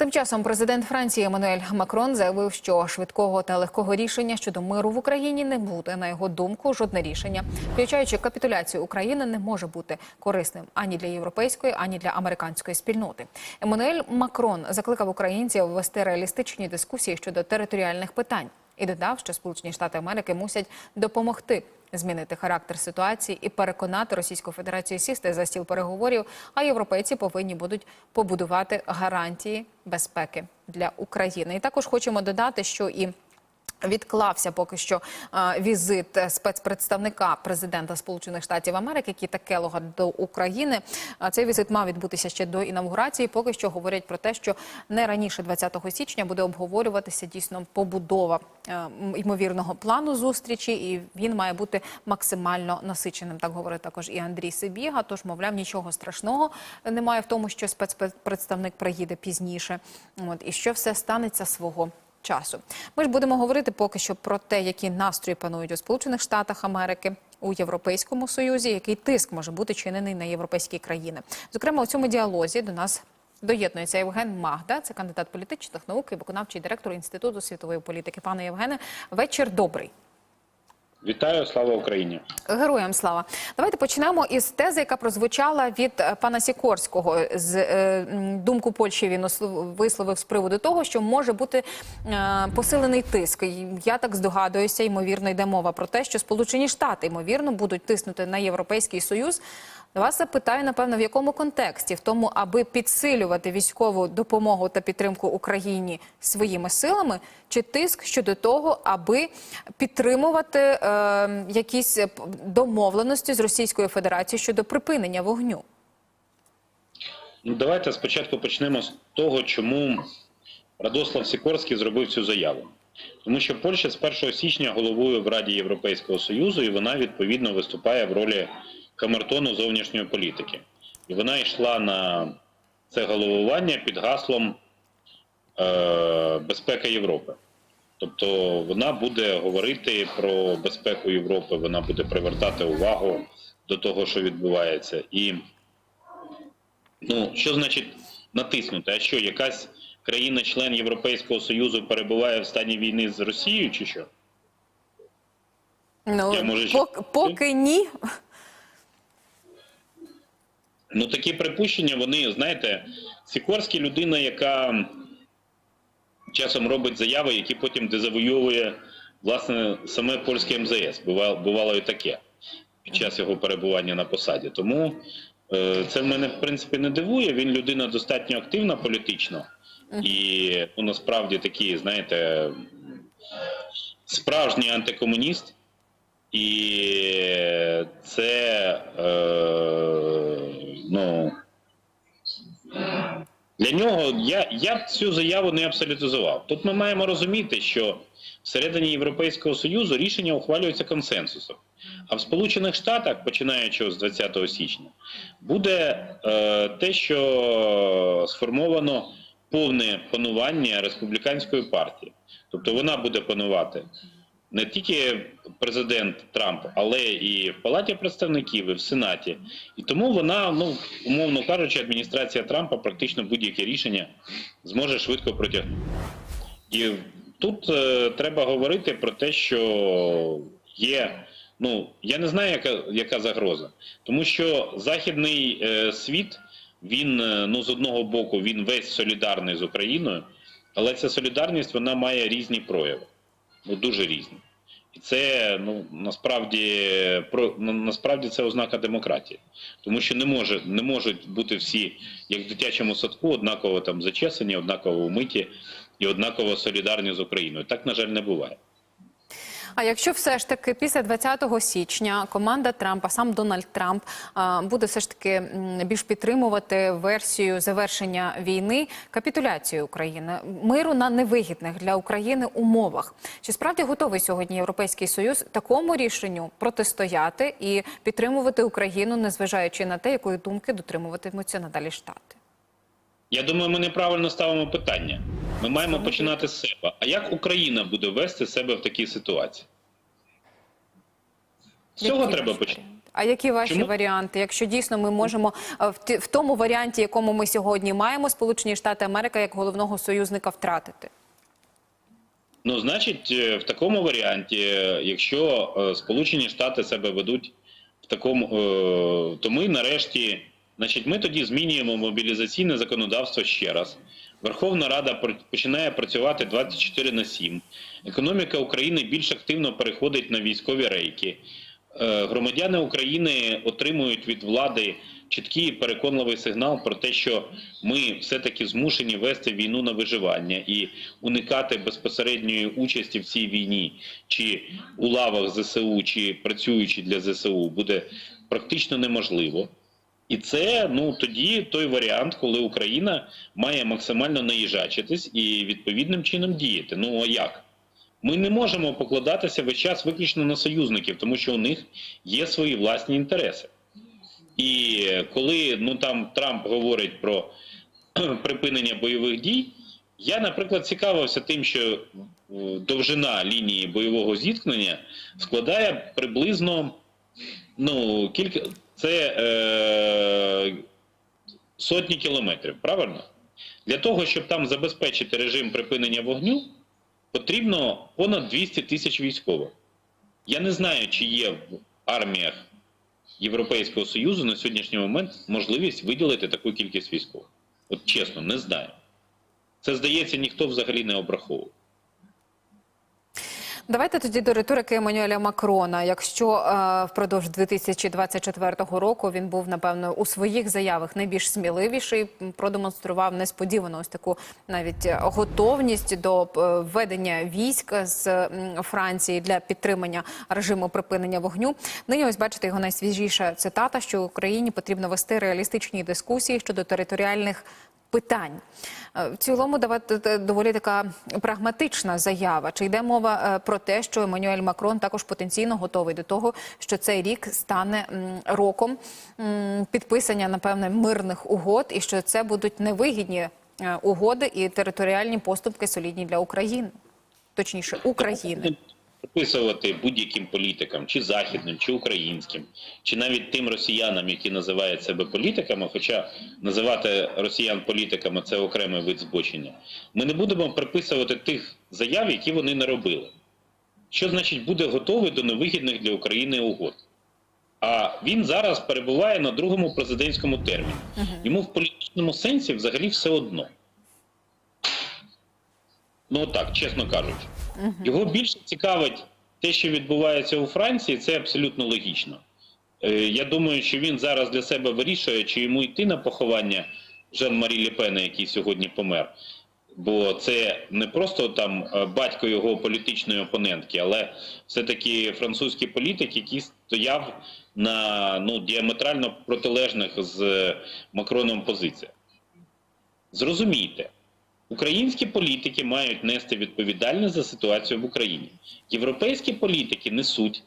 Тим часом президент Франції Еммануель Макрон заявив, що швидкого та легкого рішення щодо миру в Україні не буде. На його думку, жодне рішення, включаючи капітуляцію України, не може бути корисним ані для європейської, ані для американської спільноти. Еммануель Макрон закликав українців вести реалістичні дискусії щодо територіальних питань і додав, що Сполучені Штати Америки мусять допомогти змінити характер ситуації і переконати Російську Федерацію сісти за стіл переговорів. А європейці повинні будуть побудувати гарантії безпеки для України. І також хочемо додати, що і Відклався поки що е, візит спецпредставника президента Сполучених Штатів Америки Кіта Келога до України. Цей візит мав відбутися ще до інавгурації. Поки що говорять про те, що не раніше 20 січня буде обговорюватися дійсно побудова е, ймовірного плану зустрічі, і він має бути максимально насиченим. Так говорить також і Андрій Сибіга. Тож, мовляв, нічого страшного немає в тому, що спецпредставник приїде пізніше. От і що все станеться свого часу. Ми ж будемо говорити поки що про те, які настрої панують у Сполучених Штатах Америки. У Європейському Союзі, який тиск може бути чинений на європейські країни, зокрема у цьому діалозі до нас доєднується Євген Магда, це кандидат політичних наук і виконавчий директор інституту світової політики. Пане Євгене, вечір добрий. Вітаю, слава Україні! Героям слава. Давайте почнемо із тези, яка прозвучала від е, пана Сікорського. З е, думку Польщі він висловив з приводу того, що може бути е, посилений тиск. Я так здогадуюся, ймовірно, йде мова про те, що Сполучені Штати ймовірно будуть тиснути на Європейський Союз. Вас запитаю, напевно, в якому контексті? В тому, аби підсилювати військову допомогу та підтримку Україні своїми силами, чи тиск щодо того, аби підтримувати е, якісь домовленості з Російською Федерацією щодо припинення вогню? Ну, давайте спочатку почнемо з того, чому Радослав Сікорський зробив цю заяву. Тому що Польща з 1 січня головує в Раді Європейського Союзу, і вона відповідно виступає в ролі камертону зовнішньої політики. І вона йшла на це головування під гаслом е, безпека Європи. Тобто вона буде говорити про безпеку Європи, вона буде привертати увагу до того, що відбувається. І Ну, що значить натиснути? А що, якась країна-член Європейського Союзу перебуває в стані війни з Росією, чи що? Ну Я, може, поки, поки ні. Ну, такі припущення, вони, знаєте, Сікорський людина, яка часом робить заяви, які потім дезавойовує власне саме польське МЗС. Бувало, бувало і таке під час його перебування на посаді. Тому е, це мене в принципі не дивує. Він людина достатньо активна політично і ну, насправді такий, знаєте, справжній антикомуніст. І це е, ну для нього я, я цю заяву не абсолютизував. Тут ми маємо розуміти, що всередині Європейського Союзу рішення ухвалюються консенсусом. А в Сполучених Штатах, починаючи з 20 січня, буде е, те, що сформовано повне панування республіканської партії. Тобто вона буде панувати не тільки президент Трамп, але і в Палаті представників, і в Сенаті. І тому вона, ну умовно кажучи, адміністрація Трампа практично будь-яке рішення зможе швидко протягнути. І тут е, треба говорити про те, що є. Ну я не знаю, яка, яка загроза, тому що західний е, світ він е, ну з одного боку він весь солідарний з Україною, але ця солідарність вона має різні прояви ну дуже різні. І це ну насправді про насправді це ознака демократії, тому що не може не можуть бути всі, як в дитячому садку, однаково там зачесані, однаково умиті і однаково солідарні з Україною. Так на жаль не буває. А якщо все ж таки після 20 січня команда Трампа, сам Дональд Трамп, буде все ж таки більш підтримувати версію завершення війни капітуляцію України, миру на невигідних для України умовах, чи справді готовий сьогодні Європейський Союз такому рішенню протистояти і підтримувати Україну, незважаючи на те, якої думки дотримуватимуться надалі штати? Я думаю, ми неправильно ставимо питання. Ми маємо починати з себе. А як Україна буде вести себе в такій ситуації? З цього Які треба почати. А які ваші Чому? варіанти? Якщо дійсно ми можемо в, в тому варіанті, якому ми сьогодні маємо, Сполучені Штати Америки як головного союзника втратити? Ну, значить, е, в такому варіанті, е, якщо е, Сполучені Штати себе ведуть в такому, то ми нарешті, значить, ми тоді змінюємо мобілізаційне законодавство ще раз. Верховна Рада починає працювати 24 на 7. Економіка України більш активно переходить на військові рейки. Е, Громадяни України отримують від влади чіткий переконливий сигнал про те, що ми все-таки змушені вести війну на виживання і уникати безпосередньої участі в цій війні, чи у лавах ЗСУ, чи працюючи для ЗСУ, буде практично неможливо. І це ну тоді той варіант, коли Україна має максимально наїжачитись і відповідним чином діяти. Ну а як? Ми не можемо покладатися весь час виключно на союзників, тому що у них є свої власні інтереси. І коли ну там Трамп говорить про припинення бойових дій, я, наприклад, цікавився тим, що довжина лінії бойового зіткнення складає приблизно ну, кілька це е, сотні кілометрів, правильно? Для того, щоб там забезпечити режим припинення вогню, потрібно понад 200 тисяч військових. Я не знаю, чи є в арміях Європейського Союзу на сьогоднішній момент можливість виділити таку кількість військових. От чесно, не знаю. Це, здається, ніхто взагалі не обраховував. Давайте тоді до риторики Еммануеля Макрона. Якщо е, впродовж 2024 року він був напевно у своїх заявах найбільш сміливіший, продемонстрував несподівано ось таку навіть е, готовність до е, введення військ з Франції для підтримання режиму припинення вогню. Нині ось бачите його найсвіжіша цитата, що Україні потрібно вести реалістичні дискусії щодо територіальних питань. Е, В цілому давати доволі така прагматична заява. Чи йде мова е, про те, що Еммануель Макрон також потенційно готовий до того, що цей рік стане роком підписання, напевне, мирних угод, і що це будуть невигідні е, угоди і територіальні поступки солідні для України, точніше України. Приписувати будь-яким політикам, чи західним, чи українським, чи навіть тим росіянам, які називають себе політиками, хоча називати росіян політиками це окремий вид збочення, ми не будемо приписувати тих заяв, які вони не робили. Що значить буде готовий до невигідних для України угод? А він зараз перебуває на другому президентському терміні. Йому в політичному сенсі взагалі все одно. Ну так, чесно кажучи. Його більше цікавить те, що відбувається у Франції, це абсолютно логічно. Е, Я думаю, що він зараз для себе вирішує, чи йому йти на поховання Жан-Марі Лепена, який сьогодні помер. Бо це не просто там е, батько його політичної опонентки, але все-таки французький політик, який стояв на ну, діаметрально протилежних з е, Макроном позиціях. Зрозумійте, Українські політики мають нести відповідальність за ситуацію в Україні. Європейські політики несуть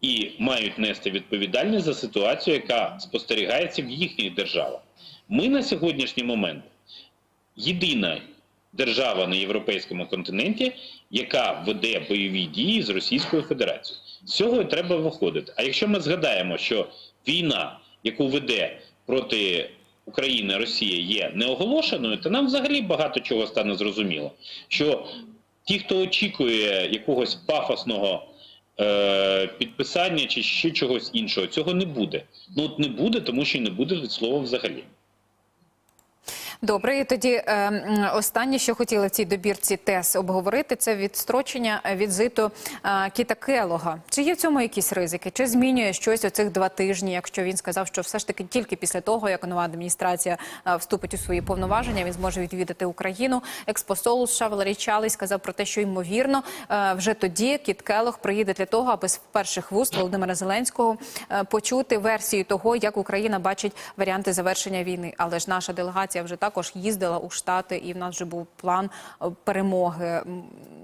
і мають нести відповідальність за ситуацію, яка спостерігається в їхніх державах. Ми на сьогоднішній момент єдина держава на європейському континенті, яка веде бойові дії з Російською Федерацією. З цього і треба виходити. А якщо ми згадаємо, що війна, яку веде проти України Росія є неоголошеною, то нам взагалі багато чого стане зрозуміло. Що ті, хто очікує якогось пафосного е, підписання чи ще чогось іншого, цього не буде. Ну от не буде, тому що й не буде від слова взагалі. Добре, і тоді е, останнє, що хотіли в цій добірці ТЕС обговорити, це відстрочення візиту е, Кіта Келога. Чи є в цьому якісь ризики? Чи змінює щось оцих два тижні, якщо він сказав, що все ж таки тільки після того, як нова адміністрація е, вступить у свої повноваження, він зможе відвідати Україну. Експосол США Валерій Чалий сказав про те, що ймовірно е, вже тоді Кіт Келог приїде для того, аби з перших вуст Володимира Зеленського е, почути версію того, як Україна бачить варіанти завершення війни. Але ж наша делегація вже також їздила у Штати, і в нас вже був план е, перемоги.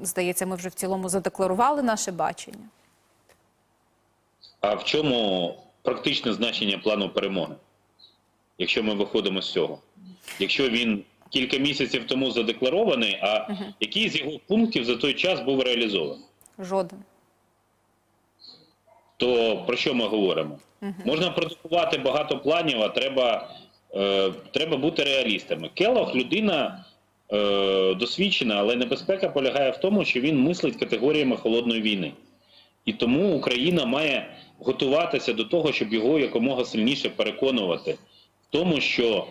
Здається, ми вже в цілому задекларували наше бачення. А в чому практичне значення плану перемоги, якщо ми виходимо з цього? Якщо він кілька місяців тому задекларований, а який з його пунктів за той час був реалізований? Жоден. То про що ми говоримо? Можна продукувати багато планів, а треба, треба бути реалістами. Келох людина е, досвідчена, але небезпека полягає в тому, що він мислить категоріями холодної війни. І тому Україна має готуватися до того, щоб його якомога сильніше переконувати в тому, що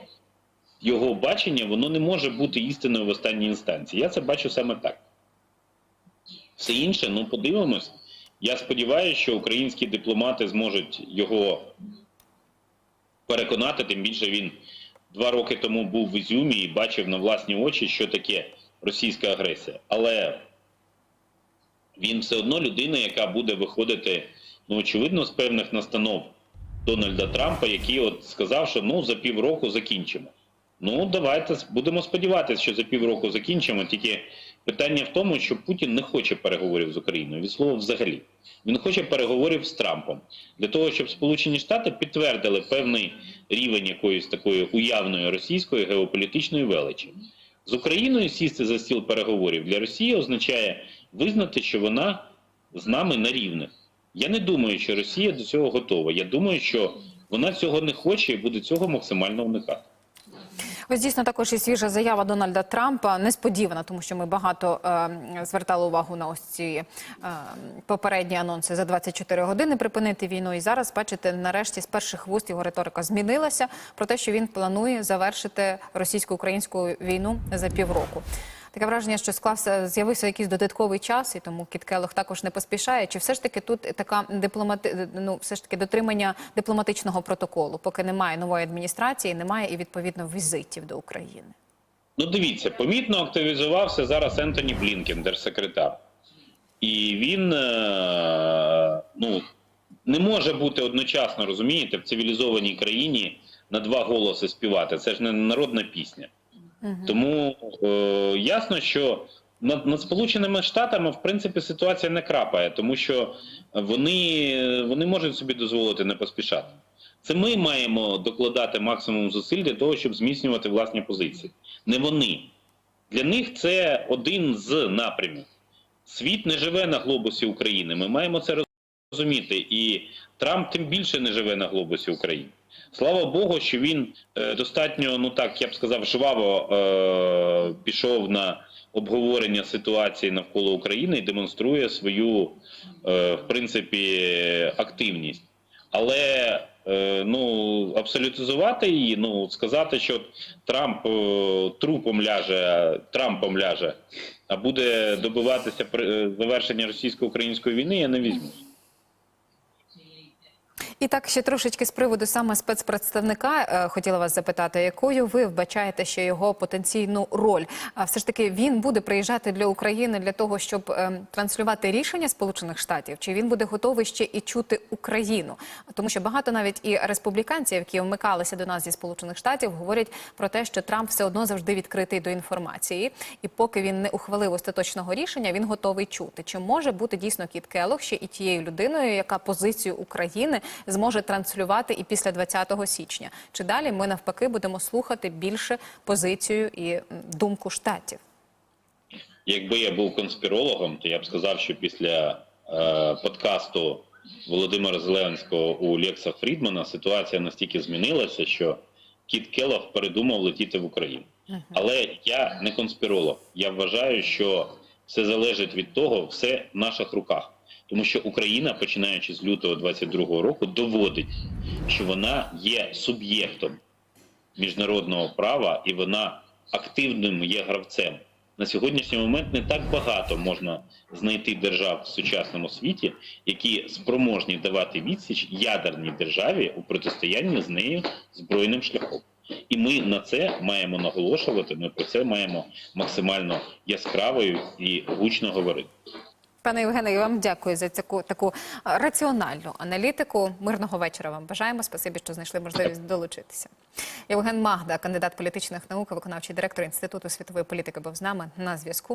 його бачення воно не може бути істиною в останній інстанції. Я це бачу саме так. Все інше, ну подивимось. Я сподіваюся, що українські дипломати зможуть його переконати, тим більше він два роки тому був в Ізюмі і бачив на власні очі, що таке російська агресія. Але він все одно людина, яка буде виходити, ну очевидно, з певних настанов Дональда Трампа, який от сказав, що ну за півроку закінчимо. Ну, давайте будемо сподіватися, що за півроку закінчимо. Тільки питання в тому, що Путін не хоче переговорів з Україною від слова взагалі. Він хоче переговорів з Трампом для того, щоб Сполучені Штати підтвердили певний рівень якоїсь такої уявної російської геополітичної величі. З Україною сісти за стіл переговорів для Росії означає визнати, що вона з нами на рівних. Я не думаю, що Росія до цього готова. Я думаю, що вона цього не хоче і буде цього максимально уникати. Ось дійсно також і свіжа заява Дональда Трампа несподівана, тому що ми багато е, звертали увагу на ось ці е, попередні анонси за 24 години припинити війну. І зараз, бачите, нарешті з перших вуст його риторика змінилася про те, що він планує завершити російсько-українську війну за півроку. Таке враження, що склався, з'явився якийсь додатковий час, і тому Кіт Келлог також не поспішає. Чи все ж таки тут така дипломати... ну, все ж таки дотримання дипломатичного протоколу, поки немає нової адміністрації, немає і відповідно візитів до України? Ну, дивіться, помітно активізувався зараз Ентоні Блінкен, держсекретар. І він е, ну, не може бути одночасно, розумієте, в цивілізованій країні на два голоси співати. Це ж не народна пісня. Тому е, ясно, що над, над Сполученими Штатами в принципі ситуація не крапає, тому що вони, вони можуть собі дозволити не поспішати. Це ми маємо докладати максимум зусиль для того, щоб зміцнювати власні позиції. Не вони. Для них це один з напрямів. Світ не живе на глобусі України. Ми маємо це розуміти. І Трамп тим більше не живе на глобусі України. Слава Богу, що він е, достатньо, ну так я б сказав, жваво е, пішов на обговорення ситуації навколо України і демонструє свою, е, в принципі, активність. Але е, ну абсолютизувати її, ну сказати, що Трамп е, трупом ляже, Трампом ляже, а буде добиватися е, завершення російсько-української війни, я не візьму. І так ще трошечки з приводу саме спецпредставника е, хотіла вас запитати, якою ви вбачаєте ще його потенційну роль? А все ж таки він буде приїжджати для України для того, щоб е, транслювати рішення Сполучених Штатів, чи він буде готовий ще і чути Україну? Тому що багато навіть і республіканців, які вмикалися до нас зі Сполучених Штатів, говорять про те, що Трамп все одно завжди відкритий до інформації, і поки він не ухвалив остаточного рішення, він готовий чути. Чи може бути дійсно Кіт Келлог ще і тією людиною, яка позицію України зможе транслювати і після 20 січня? Чи далі ми навпаки будемо слухати більше позицію і думку штатів? Якби я був конспірологом, то я б сказав, що після е, подкасту Володимира Зеленського у Лекса Фрідмана ситуація настільки змінилася, що Кіт Келлог передумав летіти в Україну. Але я не конспіролог. Я вважаю, що все залежить від того, все в наших руках. Тому що Україна, починаючи з лютого 22-го року, доводить, що вона є суб'єктом міжнародного права і вона активним є гравцем. На сьогоднішній момент не так багато можна знайти держав в сучасному світі, які спроможні давати відсіч ядерній державі у протистоянні з нею збройним шляхом. І ми на це маємо наголошувати. Ми про це маємо максимально яскраво і гучно говорити. Пане Євгене, я вам дякую за таку таку раціональну аналітику. Мирного вечора вам бажаємо. Спасибі, що знайшли можливість долучитися. Євген Магда, кандидат політичних наук, виконавчий директор інституту світової політики, був з нами на зв'язку.